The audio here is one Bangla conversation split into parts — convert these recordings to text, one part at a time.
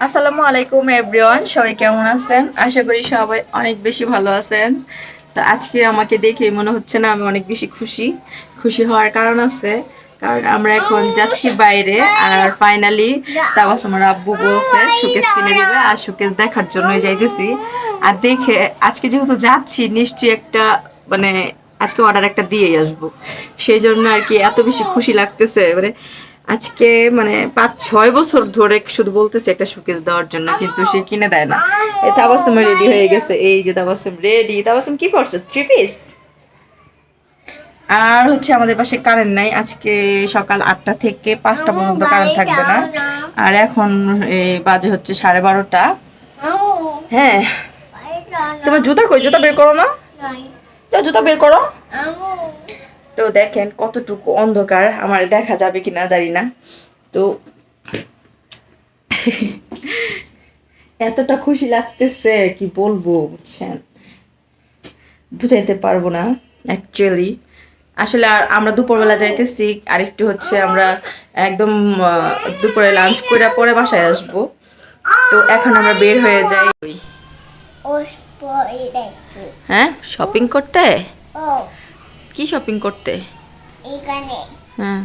আসসালামু আলাইকুম এভরিওয়ান সবাই কেমন আছেন? আশা করি সবাই অনেক বেশি ভালো আছেন। তো আজকে আমাকে দেখে মনে হচ্ছে না আমি অনেক বেশি খুশি। খুশি হওয়ার কারণ আছে। কারণ আমরা এখন যাচ্ছি বাইরে আর ফাইনালি তাবাস আমার আব্বু বলছে সুকেশ কিনে দিবে আর সুকেশ দেখার জন্য যাইতেছি। আর দেখে আজকে যেহেতু যাচ্ছি, নিশ্চয়ই একটা মানে আজকে অর্ডার একটা দিয়েই আসব। সেই জন্য আর কি এত বেশি খুশি লাগতেছে। মানে আজকে মানে পাঁচ ছয় বছর ধরে শুধু বলতেছে একটা শোকেস দেওয়ার জন্য কিন্তু সে কিনে দেয় না। এই তাবাসম রেডি হয়ে গেছে। এই যে তাবাসম রেডি তাবাসম কি করছে? থ্রি পিস আর হচ্ছে আমাদের পাশে কারেন্ট নাই। আজকে সকাল আটটা থেকে পাঁচটা পর্যন্ত কারেন্ট থাকবে না। আর এখন এই বাজে হচ্ছে সাড়ে বারোটা। হ্যাঁ। তোমার জুতা কই? জুতা বের করো না। জুতা বের করো। তো দেখেন কতটুকু অন্ধকার আমার দেখা যাবে কিনা জানি না। তো এতটা খুশি লাগতেছে কি বলব বুঝছেন? বুঝাইতে পারব না অ্যাকচুয়ালি আসলে আর আমরা দুপুরবেলা যাইতেছি আর একটু হচ্ছে আমরা একদম দুপুরে লাঞ্চ করে পরে বাসায় আসব। তো এখন আমরা বের হয়ে যাই। হ্যাঁ শপিং করতে? ও। কি শপিং করতে? এখানে হ্যাঁ।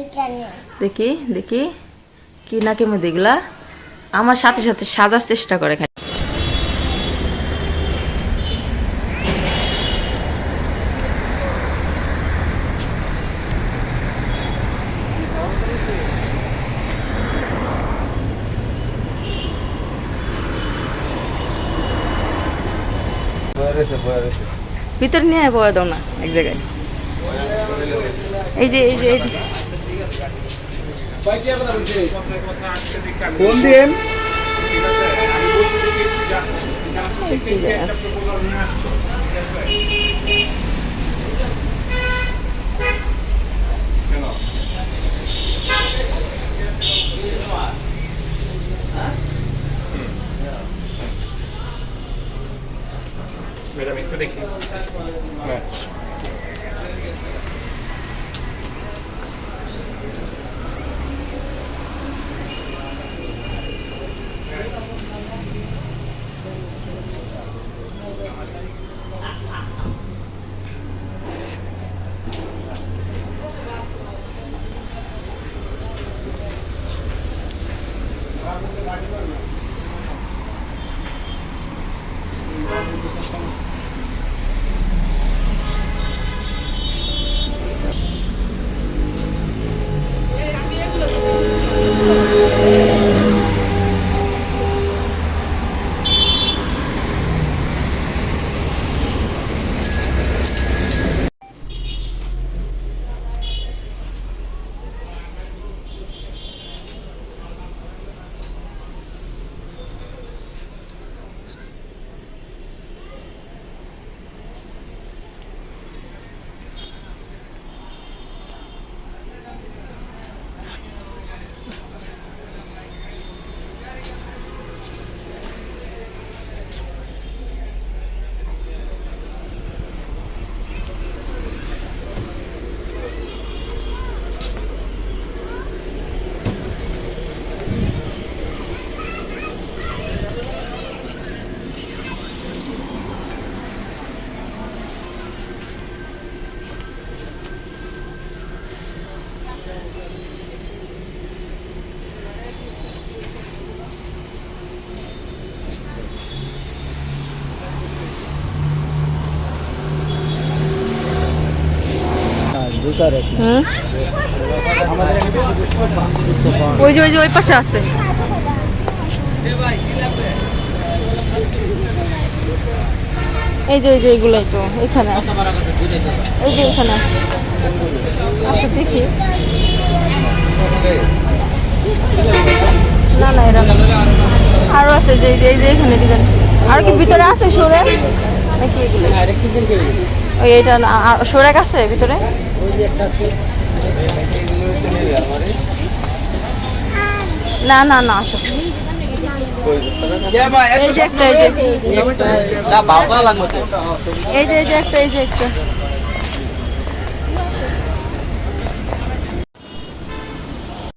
এখানে দেখি দেখি। কি না কেমন দেখলা? আমার সাথে সাথে সাজার চেষ্টা করে খাই ভিতরে নিয়ে আয় বয়া দাও না এক জায়গায়। এই যে এই যে এই যে। কোন primeiramente para daqui. É. হুম? ওই যে ওই যে, ওই পাশে আছে। এই যে এই যে, এগুলোই তো, এখানে আছে। এই যে, এখানে আছে। আসো দেখি। না না, এরা না। আরও আছে যে, এই যে, এখানে ডিজাইন। আর কি ভিতরে আছে সরে নাকি এগুলো? ওই এটা সরেক আছে ভিতরে? না না না আসো। এই যে একটা এই যে। এই যে এই যে একটা এই যে একটা।